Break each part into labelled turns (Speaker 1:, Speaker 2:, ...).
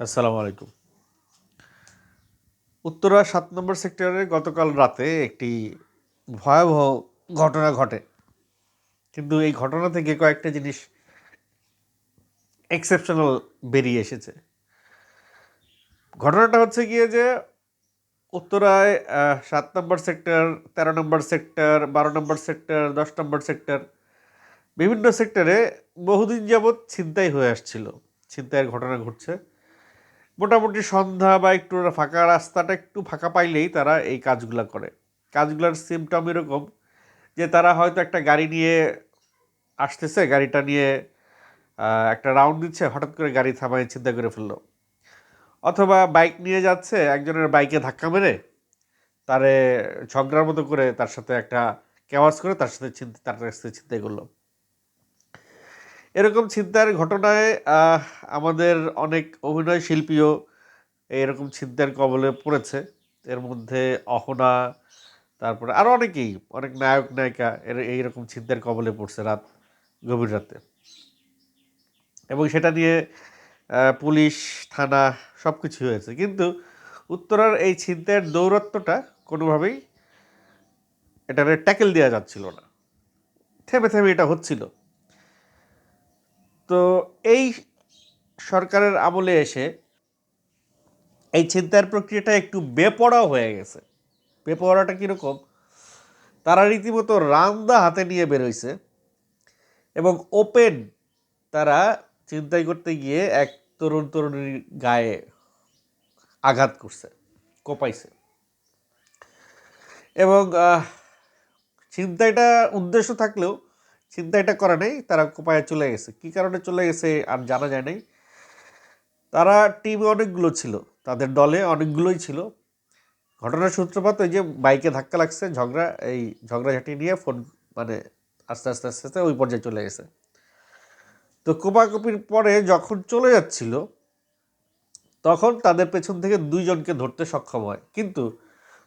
Speaker 1: আসসালামু আলাইকুম। উত্তরা সাত নম্বর সেক্টরে গতকাল রাতে একটি ভয়াবহ ঘটনা ঘটে। কিন্তু এই ঘটনা থেকে কয়েকটা জিনিস এক্সেপশনাল বেরিয়ে এসেছে। ঘটনাটা হচ্ছে গিয়ে যে উত্তরায় সাত নম্বর সেক্টর, তেরো নম্বর সেক্টর, বারো নম্বর সেক্টর, দশ নম্বর সেক্টর বিভিন্ন সেক্টরে বহুদিন যাবৎ ছিনতাই হয়ে আসছিল। ছিনতাইয়ের ঘটনা ঘটছে। মোটামুটি সন্ধ্যা বা একটু ফাঁকা রাস্তাটা একটু ফাঁকা পাইলেই তারা এই কাজগুলো করে। কাজগুলোর সিমটম এরকম যে তারা হয়তো একটা গাড়ি নিয়ে আসতেছে, গাড়িটা নিয়ে একটা রাউন্ড দিচ্ছে, হঠাৎ করে গাড়ি থামায়, চিন্তা করে ফেলল। অথবা বাইক নিয়ে যাচ্ছে, একজনের বাইকে ধাক্কা মেরে, তারে ঝগড়ার মতো করে তার সাথে একটা কেওয়াজ করে তার সাথে চিন্তা, তার থেকে চিন্তাই করল। এরকম চিন্তার ঘটনায় আমাদের অনেক অভিনয় শিল্পীও এরকম চিন্তার কবলে পড়েছে। এর মধ্যে অহনা, তারপরে আরও অনেকেই, অনেক নায়ক, নায়িকা এর এইরকম চিন্তার কবলে পড়ছে রাত, গভীর রাতে। এবং সেটা নিয়ে পুলিশ, থানা সব কিছু হয়েছে। কিন্তু উত্তরার এই চিন্তার দৌরত্বটা কোনোভাবেই এটারে ট্যাকেল দেওয়া যাচ্ছিল না। থেমে থেমে এটা হচ্ছিল। তো এই সরকারের আমলে এসে এই চিন্তার প্রক্রিয়াটা একটু বেপড়াও হয়ে গেছে। বেপড়াটা কীরকম? তারা রীতিমতো রান্দা হাতে নিয়ে বেরোইছে এবং ওপেন তারা চিন্তাই করতে গিয়ে এক তরুণ তরুণীর গায়ে আঘাত করছে কোপাইছে। এবং আহ, চিন্তাইটা উদ্দেশ্য থাকলেও চিন্তাইটা করে নাই, তারা কোপায় চলে গেছে। কি কারণে চলে গেছে আর জানা যায় নাই। তারা টিমে অনেকগুলো ছিল, তাদের দলে অনেকগুলোই ছিল। ঘটনার সূত্রপাত ওই যে বাইকে ধাক্কা লাগছে, ঝগড়া, এই ঝগড়াঝাটি নিয়ে ফোন মানে আস্তে আস্তে আস্তে আস্তে ওই পর্যায়ে চলে গেছে। তো কোপাকুপির পরে যখন চলে যাচ্ছিল, তখন তাদের পেছন থেকে দুইজনকে ধরতে সক্ষম হয়। কিন্তু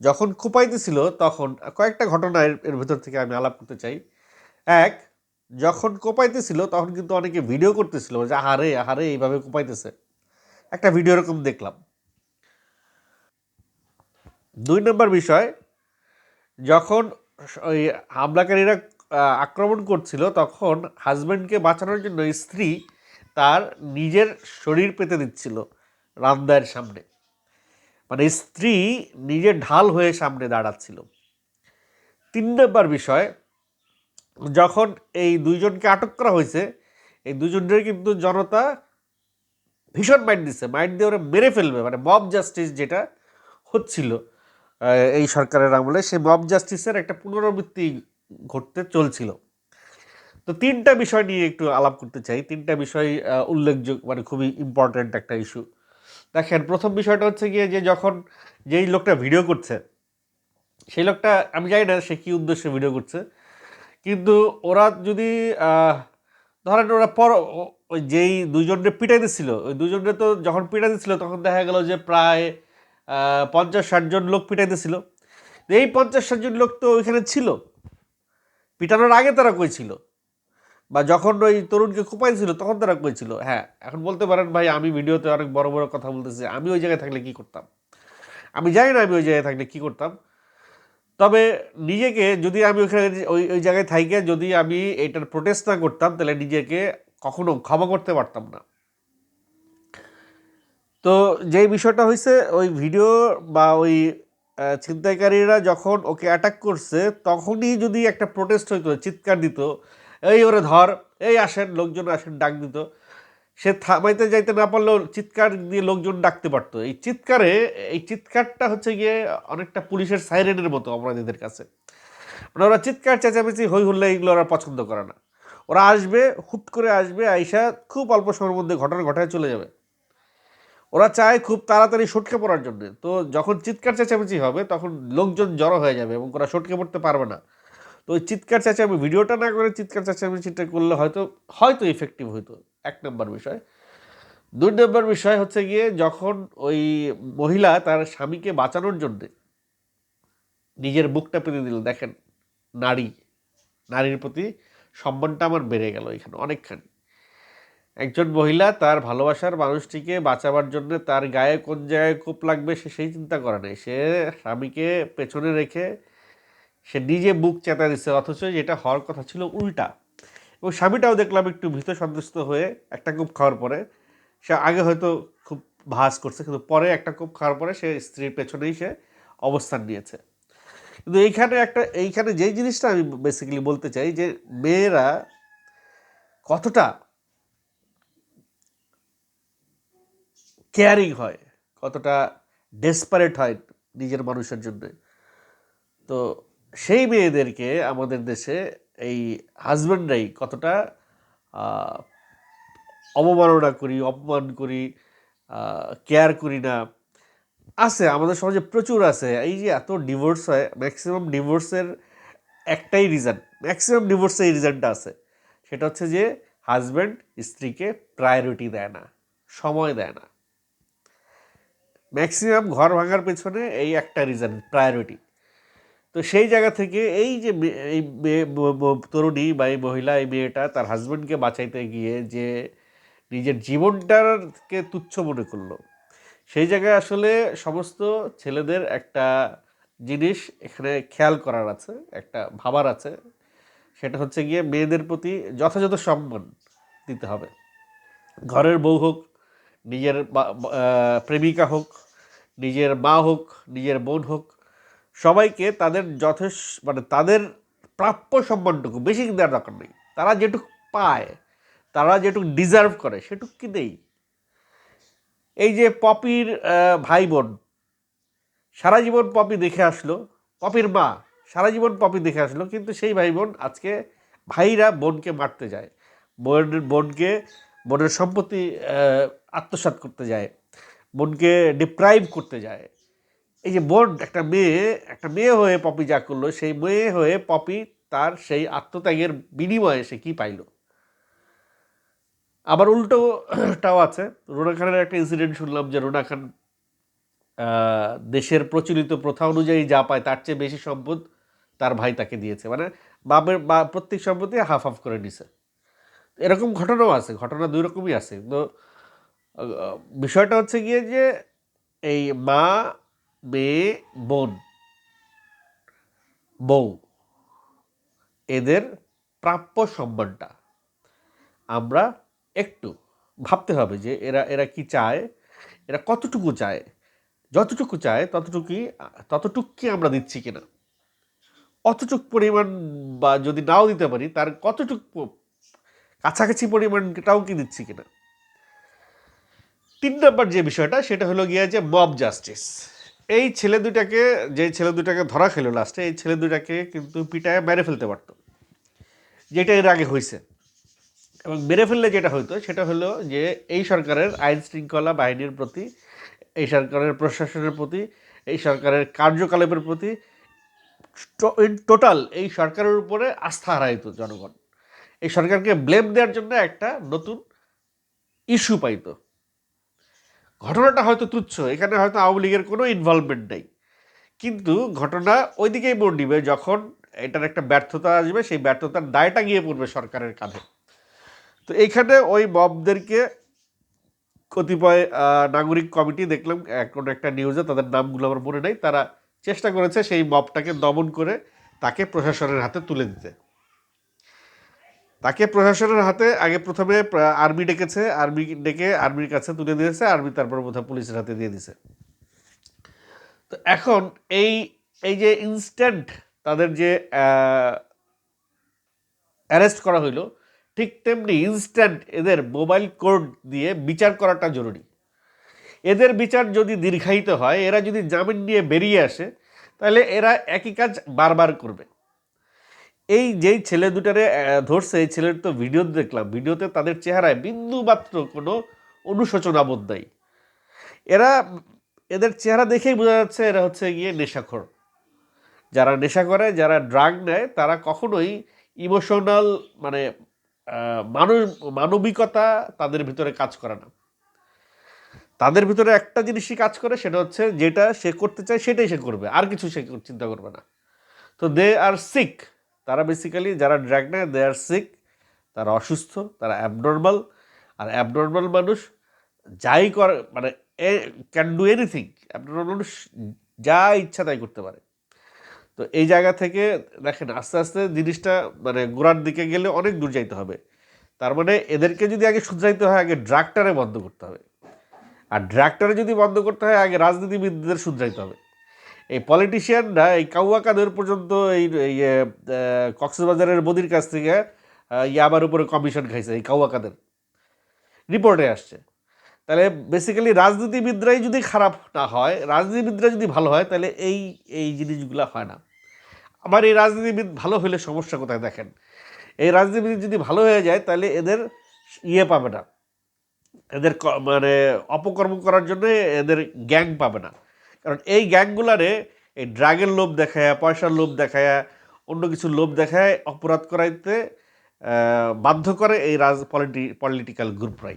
Speaker 1: যখন কোপাইতেছিল তখন কয়েকটা ঘটনা এর ভেতর থেকে আমি আলাপ করতে চাই। এক যখন কোপাইতেছিল, তখন কিন্তু অনেকে ভিডিও করতেছিল যে, আহারে আহারে, এইভাবে কোপাইতেছে। একটা ভিডিও এরকম দেখলাম। দুই নম্বর বিষয়, যখন ওই হামলাকারীরা আক্রমণ করছিল, তখন হাজব্যান্ডকে বাঁচানোর জন্য স্ত্রী তার নিজের শরীর পেতে দিচ্ছিল রামদায়ের সামনে। মানে স্ত্রী নিজের ঢাল হয়ে সামনে দাঁড়াচ্ছিল। তিন নম্বর বিষয় যখন এই দুইজনকে আটক করা হয়েছে, এই দুজনের কিন্তু জনতা ভীষণ মাইন্ড দিচ্ছে মাইন্ড দিয়ে ওরা মেরে ফেলবে। মানে মব জাস্টিস যেটা হচ্ছিল এই সরকারের আমলে, সেই মব জাস্টিসের একটা পুনরাবৃত্তি ঘটতে চলছিল। তো তিনটা বিষয় নিয়ে একটু আলাপ করতে চাই। তিনটা বিষয় উল্লেখযোগ্য মানে খুবই ইম্পর্ট্যান্ট একটা ইস্যু দেখেন, প্রথম বিষয়টা হচ্ছে গিয়ে যে যখন যেই লোকটা ভিডিও করছে, সেই লোকটা, আমি জানি না সে কী উদ্দেশ্যে ভিডিও করছে কিন্তু ওরা যদি ধরেন ওরা পর ওই যেই দুজনকে পিটাইতেছিল ওই দুজনকে তো যখন পিটাইতেছিল তখন দেখা গেল যে প্রায় পঞ্চাশ ষাটজন লোক পিটাইতেছিল তো এই পঞ্চাশ ষাটজন লোক তো ওইখানে ছিল। পিটানোর আগে তারা কই ছিল? বা যখন ওই তরুণকে কোপাইছিল তখন তারা কই ছিল? হ্যাঁ এখন বলতে পারেন ভাই, আমি ভিডিওতে অনেক বড় বড় কথা বলতেছি, আমি ওই জায়গায় থাকলে কি করতাম? আমি জানি না আমি ওই জায়গায় থাকলে কি করতাম। তবে নিজেকে যদি আমি ওইখানে ওই ওই জায়গায় থাইকে যদি আমি এটার প্রোটেস্ট না করতাম, তাহলে নিজেকে কখনো ক্ষমা করতে পারতাম না। তো যেই বিষয়টা হয়েছে ওই ভিডিও বা ওই ছিনতাইকারীরা যখন ওকে অ্যাটাক করছে, তখনই যদি একটা প্রোটেস্ট হইতো, চিৎকার দিত, এই ওরে ধর, এই আসেন, লোকজন আসেন, ডাক দিত সে থামাইতে যাইতে না পারলেও চিৎকার দিয়ে লোকজন ডাকতে পারতো। এই চিৎকারে, এই চিৎকারটা হচ্ছে গিয়ে অনেকটা পুলিশের সাইরেনের মতো অপরাধীদের কাছে। মানে ওরা চিৎকার, চেঁচামেচি, হই হুল্লা এগুলো ওরা পছন্দ করে না। ওরা আসবে, হুট করে আসবে, আইসা খুব অল্প সময়ের মধ্যে ঘটনা ঘটায় চলে যাবে। ওরা চায় খুব তাড়াতাড়ি সটকে পড়ার জন্য। তো যখন চিৎকার, চেঁচামেচি হবে, তখন লোকজন জড়ো হয়ে যাবে এবং ওরা সটকে পড়তে পারবে না। তো ওই চিৎকার চেঁচামে ভিডিওটা না করে চিৎকার, চেঁচামেচিটা করলে হয়তো হয়তো ইফেক্টিভ হইতো। এক নম্বর বিষয়। দুই নম্বর বিষয় হচ্ছে গিয়ে যখন ওই মহিলা তার স্বামীকে বাঁচানোর জন্যে নিজের বুকটা পেতে দিল, দেখেন নারী, নারীর প্রতি সম্মানটা আমার বেড়ে গেল এখানে অনেকখানি। একজন মহিলা তার ভালোবাসার মানুষটিকে বাঁচাবার জন্য তার গায়ে কোন জায়গায় কোপ লাগবে সে সেই চিন্তা করে নাই। সে স্বামীকে পেছনে রেখে সে নিজে বুক চেতা দিচ্ছে অথচ যেটা হওয়ার কথা ছিল উল্টা। এবং স্বামীটাও দেখলাম একটু ভীত সন্তুষ্ট হয়ে একটা কোপ খাওয়ার পরে, সে আগে হয়তো খুব ভাস করছে, কিন্তু পরে একটা কোপ খাওয়ার পরে সে স্ত্রীর পেছনেই সে অবস্থান নিয়েছে। কিন্তু এইখানে একটা, এইখানে যেই জিনিসটা আমি বেসিক্যালি বলতে চাই যে মেয়েরা কতটা কেয়ারিং হয়, কতটা ডেসপারেট হয় নিজের মানুষের জন্য। তো সেই মেয়েদেরকে আমাদের দেশে এই হাজব্যান্ডরাই কতটা অবমাননা করি, অপমান করি কেয়ার করি না। আছে, আমাদের সমাজে প্রচুর আছে। এই যে এত ডিভোর্স হয় ম্যাক্সিমাম ডিভোর্সের একটাই রিজন ম্যাক্সিমাম ডিভোর্সের এই রিজনটা আছে। সেটা হচ্ছে যে হাজব্যান্ড স্ত্রীকে প্রায়োরিটি দেয় না, সময় দেয় না। ম্যাক্সিমাম ঘর ভাঙার পেছনে এই একটা রিজন প্রায়োরিটি তো সেই জায়গা থেকে এই যে এই তরুণী বা এই মহিলা, এই মেয়েটা তার হাজব্যান্ডকে বাঁচাইতে গিয়ে যে নিজের জীবনটাকে তুচ্ছ মনে করল, সেই জায়গায় আসলে সমস্ত ছেলেদের একটা জিনিস এখানে খেয়াল করার আছে, একটা ভাবার আছে। সেটা হচ্ছে গিয়ে মেয়েদের প্রতি যথাযথ সম্মান দিতে হবে। ঘরের বউ হোক, নিজের প্রেমিকা হোক, নিজের মা হোক, নিজের বোন হোক সবাইকে তাদের যথেষ্ট মানে তাদের প্রাপ্য সম্মানটুকু বেশি দেওয়ার দরকার নেই। তারা যেটুকু পায় তারা যেটুকু ডিজার্ভ করে সেটুকু কি দেই এই যে পপির ভাই বোন সারা জীবন পপি দেখে আসলো পপির মা সারা জীবন পপি দেখে আসলো কিন্তু সেই ভাই বোন আজকে ভাইরা বোনকে মারতে যায়। বোনের বোনকে বোনের সম্পত্তি আহ, আত্মসাৎ করতে যায়। বোনকে ডিপ্রাইভ করতে যায়। এই যে বোন একটা মেয়ে একটা মেয়ে হয়ে পপি যা করল, সেই মেয়ে হয়ে পপি তার সেই আত্মত্যাগের বিনিময়ে সে কি পাইলো? আবার উল্টোটাও আছে। রুনা খানের একটা ইনসিডেন্ট শুনলাম যে রুনা খান দেশের প্রচলিত প্রথা অনুযায়ী যা পায় তার চেয়ে বেশি সম্পদ তার ভাই তাকে দিয়েছে। মানে বাপের, বা, প্রত্যেক সম্পত্তি হাফ হাফ করে নিছে। এরকম ঘটনাও আছে, ঘটনা দুই রকমই আছে। তো বিষয়টা হচ্ছে গিয়ে যে এই মা মেয়ে বোন। বউ। এদের প্রাপ্য সম্মানটা। আমরা একটু ভাবতে হবে যে এরা এরা কি চায়? এরা কতটুকু চায়? যতটুকু চায় ততটুকুই ততটুকু কি আমরা দিচ্ছি কিনা? অতটুক পরিমাণ বা যদি নাও দিতে পারি, তার কতটুক কাছাকাছি পরিমাণটাও কি দিচ্ছি কিনা? তিন নম্বর যে বিষয়টা, সেটা হলো গিয়ে যে মব জাস্টিস এই ছেলে দুটাকে যে ছেলে দুটাকে ধরা খেলো লাস্টে এই ছেলে দুটাকে কিন্তু পিটায় মেরে ফেলতে পারতো। যেটা এর আগে হয়েছে এবং মেরে ফেললে যেটা হতো সেটা হলো যে এই সরকারের আইন শৃঙ্খলা বাহিনীর প্রতি, এই সরকারের প্রশাসনের প্রতি, এই সরকারের কার্যকলাপের প্রতি টোটাল এই সরকারের উপরে আস্থা হারাইত জনগণ। এই সরকারকে ব্লেম দেওয়ার জন্য একটা নতুন ইস্যু পাইতো। ঘটনাটা হয়তো তুচ্ছ, এখানে হয়তো আওয়ামী লীগের কোনো ইনভলভমেন্ট নেই। কিন্তু ঘটনা ওই দিকেই মোড় নিবে যখন এটার একটা ব্যর্থতা আসবে, সেই ব্যর্থতার দায়টা গিয়ে পড়বে সরকারের কাঁধে। তো এইখানে ওই মবদেরকে কতিপয় নাগরিক কমিটি, দেখলাম কোনো একটা নিউজে তাদের নামগুলো আমার মনে নেই, তারা চেষ্টা করেছে সেই মবটাকে দমন করে তাকে প্রশাসনের হাতে তুলে দিতে। তাকে প্রশাসনের হাতে আগে প্রথমে আর্মি ডেকেছে, আর্মি ডেকে আর্মির কাছে তুলে দিয়েছে, আর্মি তারপর বোধহয় পুলিশের হাতে দিয়ে দিছে তো এখন এই এই যে ইনস্ট্যান্ট তাদের যে অ্যারেস্ট করা হইল, ঠিক তেমনি ইনস্ট্যান্ট এদের মোবাইল কোড দিয়ে বিচার করাটা জরুরি। এদের বিচার যদি দীর্ঘায়িত হয়, এরা যদি জামিন নিয়ে বেরিয়ে আসে, তাহলে এরা একই কাজ বারবার করবে। এই যেই ছেলে দুটারে ধরছে, এই ছেলের তো ভিডিও দেখলাম। ভিডিওতে তাদের চেহারায় বিন্দু মাত্র কোনো অনুশোচনাবোধ নাই। এরা, এদের চেহারা দেখেই বোঝা যাচ্ছে এরা হচ্ছে গিয়ে নেশাখোর। যারা নেশা করে, যারা ড্রাগ নেয়, তারা কখনোই ইমোশনাল মানে মানুষ, মানবিকতা তাদের ভিতরে কাজ করে না। তাদের ভিতরে একটা জিনিসই কাজ করে, সেটা হচ্ছে যেটা সে করতে চায়, সেটাই সে করবে। আর কিছু সে চিন্তা করবে না। তো দে আর সিক তারা বেসিক্যালি যারা ড্রাগ নেয় দে আর সিক তারা অসুস্থ, তারা অ্যাবনর্মাল আর অ্যাবনর্মাল মানুষ যাই করে মানে he can do anything abnormal মানুষ যা ইচ্ছা তাই করতে পারে। তো এই জায়গা থেকে দেখেন, আস্তে আস্তে জিনিসটা মানে গোড়ার দিকে গেলে অনেক দূর যাইতে হবে। তার মানে এদেরকে যদি আগে শুধরাইতে হয়, আগে ড্রাগটারে বন্ধ করতে হবে। আর ড্রাগটারে যদি বন্ধ করতে হয়, আগে রাজনীতিবিদদের শুধরাইতে হবে। এই পলিটিশিয়ানরা এই কাউয়া কাদের পর্যন্ত এই কক্সবাজারের মোদির কাছ থেকে ইয়াবার উপরে কমিশন খাইছে, এই কাউয়া কাদের রিপোর্টে আসছে। তাহলে বেসিক্যালি রাজনীতিবিদরাই যদি খারাপ না হয়, রাজনীতিবিদরা যদি ভালো হয়, তাহলে এই এই জিনিসগুলো হয় না। আবার এই রাজনীতিবিদ ভালো হলে সমস্যা কোথায় দেখেন? এই রাজনীতিবিদ যদি ভালো হয়ে যায়, তাহলে এদের ইয়ে পাবে না। এদের মানে অপকর্ম করার জন্য এদের গ্যাং পাবে না। কারণ এই গ্যাংগুলারে এই ড্রাগের লোভ দেখায়, পয়সার লোভ দেখায়, অন্য কিছু লোভ দেখায়, অপরাধ করাইতে বাধ্য করে এই রাজ, পলিটি, পলিটিক্যাল গ্রুপরাই।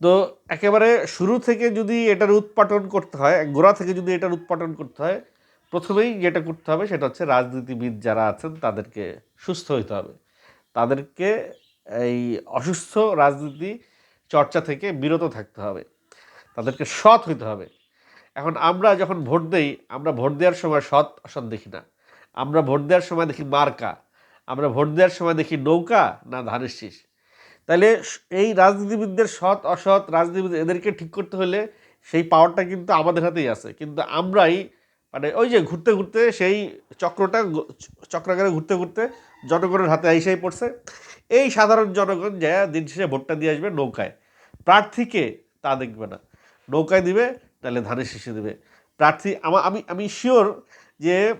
Speaker 1: তো একেবারে শুরু থেকে যদি এটার উৎপাটন করতে হয় গোড়া থেকে যদি এটার উৎপাটন করতে হয়, প্রথমেই যেটা করতে হবে সেটা হচ্ছে রাজনীতিবিদ যারা আছেন তাদেরকে সুস্থ হইতে হবে। তাদেরকে এই অসুস্থ রাজনীতি চর্চা থেকে বিরত থাকতে হবে। তাদেরকে সৎ হইতে হবে। এখন আমরা যখন ভোট দেই, আমরা ভোট দেওয়ার সময় সৎ, অসৎ দেখি না। আমরা ভোট দেওয়ার সময় দেখি মার্কা। আমরা ভোট দেওয়ার সময় দেখি নৌকা না ধানের শীষ। তাহলে এই রাজনীতিবিদদের সৎ, অসৎ রাজনীতিবিদ এদেরকে ঠিক করতে হলে সেই পাওয়ারটা কিন্তু আমাদের হাতেই আছে। কিন্তু আমরাই মানে ওই যে ঘুরতে ঘুরতে সেই চক্রটা চক্রাকারে ঘুরতে ঘুরতে জনগণের হাতে আইসাই পড়ছে। এই সাধারণ জনগণ যা দিন শেষে ভোটটা দিয়ে আসবে নৌকায়। প্রার্থীকে তা দেখবে না। নৌকায় দিবে তাহলে ধানের শীষে দেবে। প্রার্থী, আমা- আমি আমি শিওর যে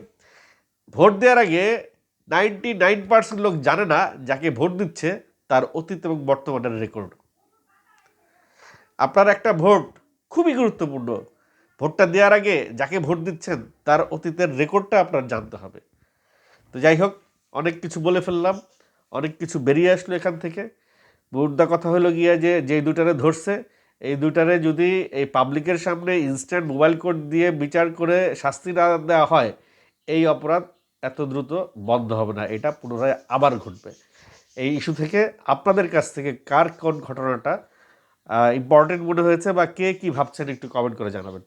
Speaker 1: ভোট দেওয়ার আগে নাইনটি নাইন পার্সেন্ট লোক জানে না যাকে ভোট দিচ্ছে তার অতীত এবং বর্তমানের রেকর্ড আপনার একটা ভোট খুবই গুরুত্বপূর্ণ। ভোটটা দেওয়ার আগে যাকে ভোট দিচ্ছেন তার অতীতের রেকর্ডটা আপনার জানতে হবে। তো যাই হোক, অনেক কিছু বলে ফেললাম, অনেক কিছু বেরিয়ে আসলো এখান থেকে। মুদ্রা কথা হলো গিয়া যে যে দুটারে ধরছে এই দুটারে যদি এই পাবলিকের সামনে ইনস্ট্যান্ট মোবাইল কোড দিয়ে বিচার করে শাস্তি না দেওয়া হয়, এই অপরাধ এত দ্রুত বন্ধ হবে না, এটা পুনরায় আবার ঘটবে। এই ইস্যু থেকে আপনাদের কাছ থেকে কার কোন ঘটনাটা ইম্পর্টেন্ট মনে হয়েছে বা কে কী ভাবছেন একটু কমেন্ট করে জানাবেন।